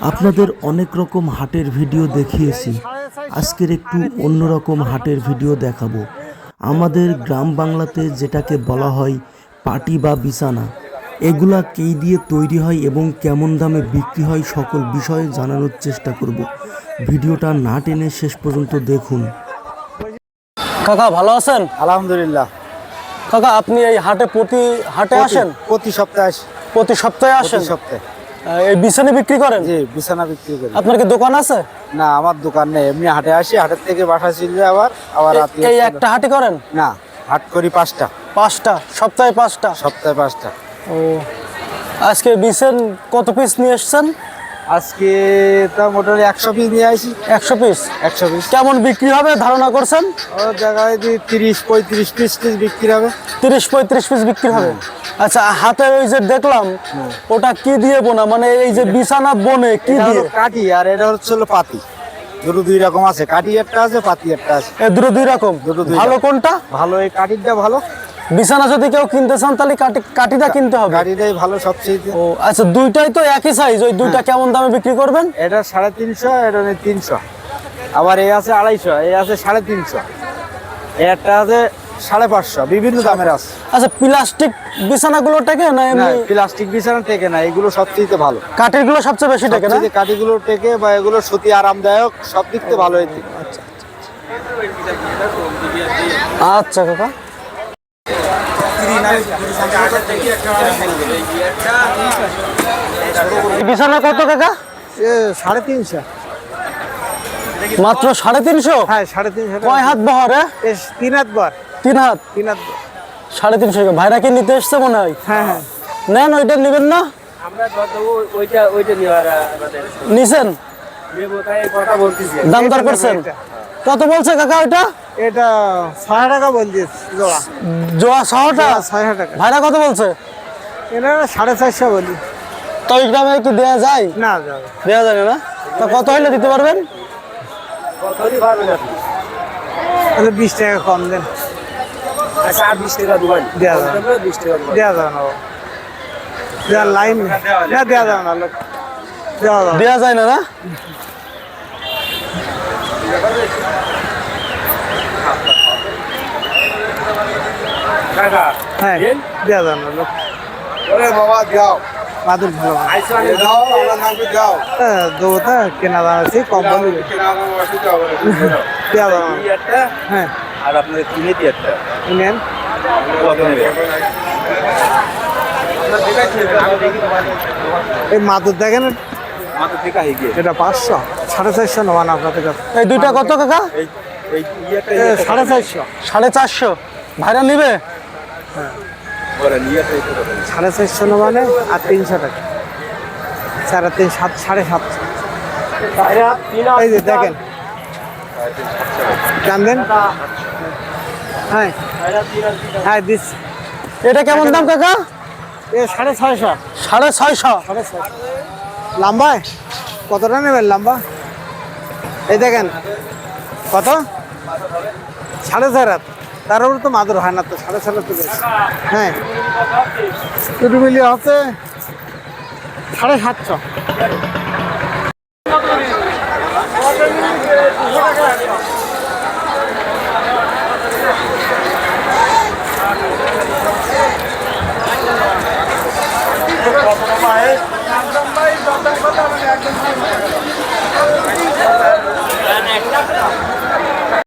আপনাদের অনেক রকম হাটের ভিডিও দেখিয়েছি। আজকের একটু অন্যরকম হাটের ভিডিও দেখাবো। আমাদের গ্রাম বাংলাতে যেটাকে বলা হয় পাটি বা বিছানা। এগুলা কী দিয়ে তৈরি হয় এবং কেমন দামে বিক্রি হয় সকল বিষয়ে জানানোর চেষ্টা করব। ভিডিওটা না টেনে শেষ পর্যন্ত দেখুন। কাকা ভালো আছেন? আলহামদুলিল্লাহ। কাকা আপনি এই হাটে প্রতি হাটে আসেন? প্রতি সপ্তাহে প্রতি সপ্তাহে আসেন? সপ্তাহে। এই বিছানে বিক্রি করেন? জি বিছানা বিক্রি করি। আপনার কি দোকান আছে? না আমার দোকান নেই। এমনি হাটে আসি হাটের থেকে বাসা চলে যায় আবার আবার রাতে এই একটা হাটে করেন? না হাট করি পাঁচটা। পাঁচটা সপ্তাহে পাঁচটা? সপ্তাহে পাঁচটা। ও। আজকে বিছেন কত পিস নিয়ে এসছেন? আজকে তা মোটামুটি একশো পিস নিয়ে আসি। একশো পিস একশো পিস কেমন বিক্রি হবে ধারণা করছেন? জায়গায় যদি তিরিশ পঁয়ত্রিশ পিস টিস বিক্রি হবে। তিরিশ পঁয়ত্রিশ পিস বিক্রি হবে। আচ্ছা হাতে ওই যে দেখলাম ওটা কি দিয়ে বোনা? মানে এই যে বিছানা বনে কি দিয়ে? কাঠি আর এটা হচ্ছে পাতি। দুটো দুই রকম আছে। কাঠি একটা আছে পাতি একটা আছে। এ দুটো দুই রকম? দুটো দুই ভালো কোনটা? ভালো এই কাঠিটা ভালো। বিছানা যদি কেউ কিনতে চান তাহলে কাটি কাটিটা কিনতে হবে। কাঠিটাই ভালো সবচেয়ে। ও আচ্ছা দুইটাই তো একই সাইজ ওই দুইটা কেমন দামে বিক্রি করবেন? এটা সাড়ে তিনশো এটা তিনশো। আবার এই আছে আড়াইশো এই আছে সাড়ে তিনশো। একটা আছে সাড়ে পাঁচশো বিভিন্ন দামের আছে। আচ্ছা প্লাস্টিক বিছানাগুলো টেকে না না প্লাস্টিক বিছানা টেকে না এগুলো সবচেয়ে ভালো। কাঠেরগুলো সবচেয়ে বেশি টেকে না? সবচেয়ে কাঠিগুলো টেকে বা এগুলো সত্যি আরামদায়ক সব দিক থেকে ভালো হয়েছে আচ্ছা কাকা। বিছানা কত কাকা? সাড়ে তিনশো। মাত্র সাড়ে তিনশো? হ্যাঁ সাড়ে তিনশো কয় হাত বহরে তিন হাত বার তিন হাত? তিন হাত। সাড়ে তিনশো টাকা। ভাইরা কি নিতে এসছে মনে হয়? হ্যাঁ হ্যাঁ। নেন ওইটা নেবেন না? আমরা কত ও- ওইটা ওইটা নেওয়ার আমাদের। নিছেন? দাম দর করছেন? কত বলছে কাকা ওইটা? এটা ছয় টাকা বলছিস জোড়া। জোয়া শহরটা ছয় টাকা। ভাইরা কত বলছে? এটা সাড়ে চারশো বলি। তো ওই গ্রামে কি দেয়া যায়? না দেওয়া যায় না। তো কত হইলে দিতে পারবেন? বিশ টাকা কম দেন। আচ্ছা আর বিশ টাকা দোকান। দেওয়া যাবে বিশ টাকা দেওয়া যাবে না দেওয়ার লাইন। না। দেওয়া যাবে না লোক। দেওয়া যায় না না? হ্যাঁ দেওয়া যাবে না লোক। ওরে বাবা দাও। মাদুর ভালো না। আইসো আনি দাও আমরা নামকে দাও? হ্যাঁ, দেবতা কেনা দাম। আছে কম একটা। হ্যাঁ। আর আপনাদের কিনে দিয়ে একটা। নেন। কত নেবে? এই মাদুর দেখেন হিগে এটা পাঁচশো সাড়ে চারশো নেওয়ান আপনাদের কাছে। এই দুইটা কত কাকা? এই এই ইয়েটা এ, সাড়ে চারশো। সাড়ে চারশো। ভাইরা নিবে? সাড়ে চারশো নেওয়ানে আর তিনশো টাকা। সাড়ে তিন সাত সাড়ে সাতশো এই যে দেখেন। জানবেন হ্যাঁ। হ্যাঁ দিস এটা কেমন দাম কাকা? এ সাড়ে ছয়শো। সাড়ে ছয়শো? সাড়ে ছয়শো। লাম্বায় কতটা নেবেন লাম্বা? এই দেখেন। কত? সাড়ে ছয় রাত। তার উপরে তো মাদুর হয় না তো সাড়ে ছয় রাত হ্যাঁ। দুটো মিলিয়ে হচ্ছে সাড়ে সাতশো।